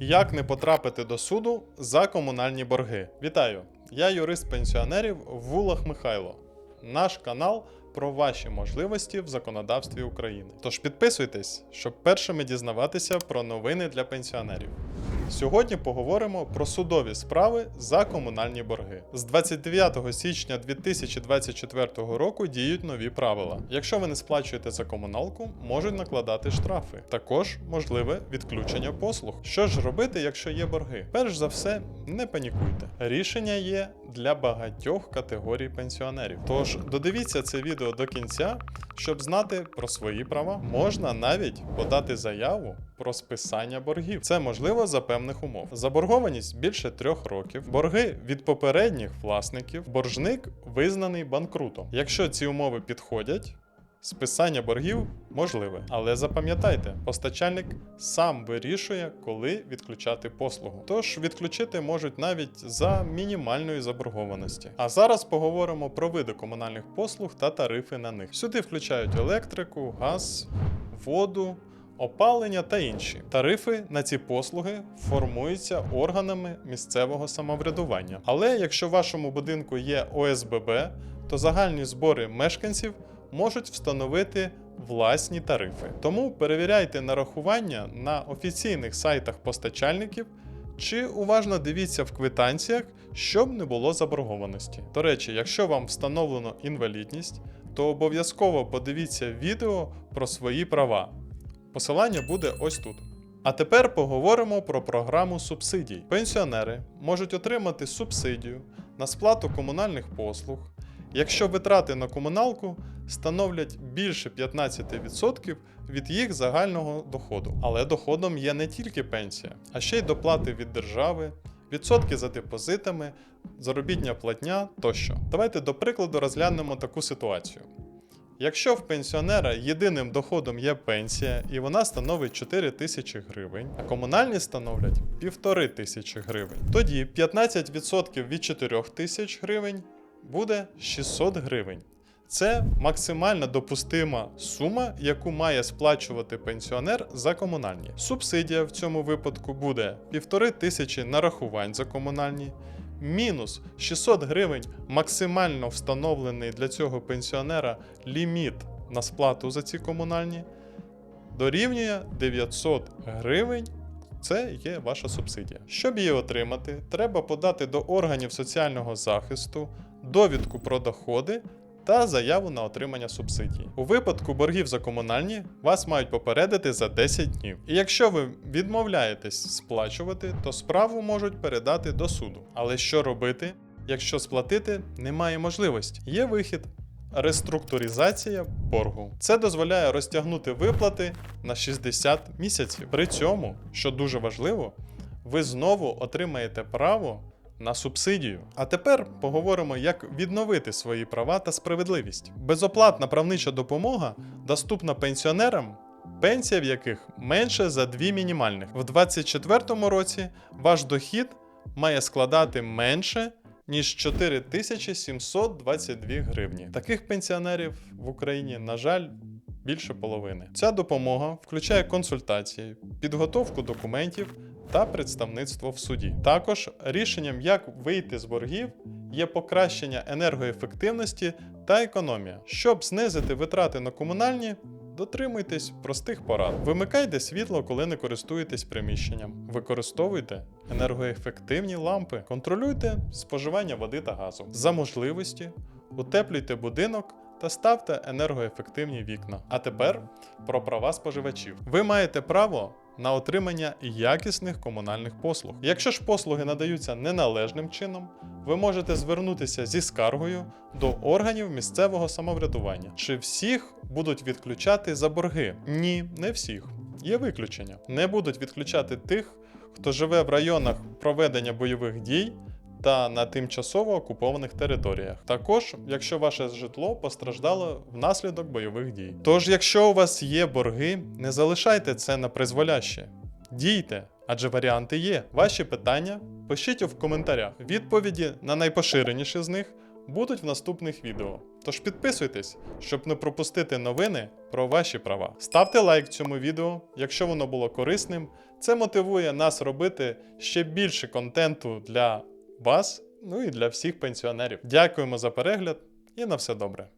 Як не потрапити до суду за комунальні борги? Вітаю! Я юрист пенсіонерів Вулах Михайло. Наш канал про ваші можливості в законодавстві України. Тож підписуйтесь, щоб першими дізнаватися про новини для пенсіонерів. Сьогодні поговоримо про судові справи за комунальні борги. З 29 січня 2024 року діють нові правила. Якщо ви не сплачуєте за комуналку, можуть накладати штрафи. Також можливе відключення послуг. Що ж робити, якщо є борги? Перш за все, не панікуйте. Рішення є для багатьох категорій пенсіонерів. Тож додивіться це відео до кінця, щоб знати про свої права. Можна навіть подати заяву про списання боргів. Це можливо за певних умов. Заборгованість більше трьох років, борги від попередніх власників, боржник визнаний банкрутом. Якщо ці умови підходять. Списання боргів можливе, але запам'ятайте, постачальник сам вирішує, коли відключати послугу. Тож відключити можуть навіть за мінімальної заборгованості. А зараз поговоримо про види комунальних послуг та тарифи на них. Сюди включають електрику, газ, воду. Опалення та інші тарифи на ці послуги формуються органами місцевого самоврядування. Але якщо в вашому будинку є ОСББ, то загальні збори мешканців можуть встановити власні тарифи. Тому перевіряйте нарахування на офіційних сайтах постачальників чи уважно дивіться в квитанціях, щоб не було заборгованості. До речі, якщо вам встановлено інвалідність, то обов'язково подивіться відео про свої права. Посилання буде ось тут. А тепер поговоримо про програму субсидій. Пенсіонери можуть отримати субсидію на сплату комунальних послуг, якщо витрати на комуналку становлять більше 15% від їх загального доходу. Але доходом є не тільки пенсія, а ще й доплати від держави, відсотки за депозитами, заробітня платня тощо. Давайте до прикладу розглянемо таку ситуацію. Якщо в пенсіонера єдиним доходом є пенсія, і вона становить 4 тисячі гривень, а комунальні становлять 1,5 тисячі гривень, тоді 15% від 4 тисяч гривень буде 600 гривень. Це максимальна допустима сума, яку має сплачувати пенсіонер за комунальні. Субсидія в цьому випадку буде 1,5 тисячі нарахувань за комунальні, мінус 600 гривень максимально встановлений для цього пенсіонера ліміт на сплату за ці комунальні, дорівнює 900 гривень. Це є ваша субсидія. Щоб її отримати, треба подати до органів соціального захисту довідку про доходи та заяву на отримання субсидії. У випадку боргів за комунальні вас мають попередити за 10 днів. І якщо ви відмовляєтесь сплачувати, то справу можуть передати до суду. Але що робити, якщо сплатити немає можливості? Є вихід. Реструктуризація боргу. Це дозволяє розтягнути виплати на 60 місяців. При цьому, що дуже важливо, ви знову отримаєте право на субсидію. А тепер поговоримо, як відновити свої права та справедливість. Безоплатна правнича допомога доступна пенсіонерам. Пенсія в яких менше за дві мінімальних. В 2024 році ваш дохід має складати менше ніж 4722 гривні. Таких пенсіонерів в Україні, на жаль, більше половини. Ця допомога включає консультації, підготовку документів та представництво в суді. Також рішенням, як вийти з боргів, є покращення енергоефективності та економія. Щоб знизити витрати на комунальні, дотримуйтесь простих порад. Вимикайте світло, коли не користуєтесь приміщенням. Використовуйте енергоефективні лампи, контролюйте споживання води та газу. За можливості утеплюйте будинок та ставте енергоефективні вікна. А тепер про права споживачів. Ви маєте право на отримання якісних комунальних послуг. Якщо ж послуги надаються неналежним чином, ви можете звернутися зі скаргою до органів місцевого самоврядування. Чи всіх будуть відключати за борги? Ні, не всіх. Є виключення. Не будуть відключати тих, хто живе в районах проведення бойових дій та на тимчасово окупованих територіях. Також, якщо ваше житло постраждало внаслідок бойових дій. Тож, якщо у вас є борги, не залишайте це на призволяще. Дійте, адже варіанти є. Ваші питання пишіть в коментарях. Відповіді на найпоширеніші з них будуть в наступних відео. Тож підписуйтесь, щоб не пропустити новини про ваші права. Ставте лайк цьому відео, якщо воно було корисним. Це мотивує нас робити ще більше контенту для вас, ну і для всіх пенсіонерів. Дякуємо за перегляд і на все добре.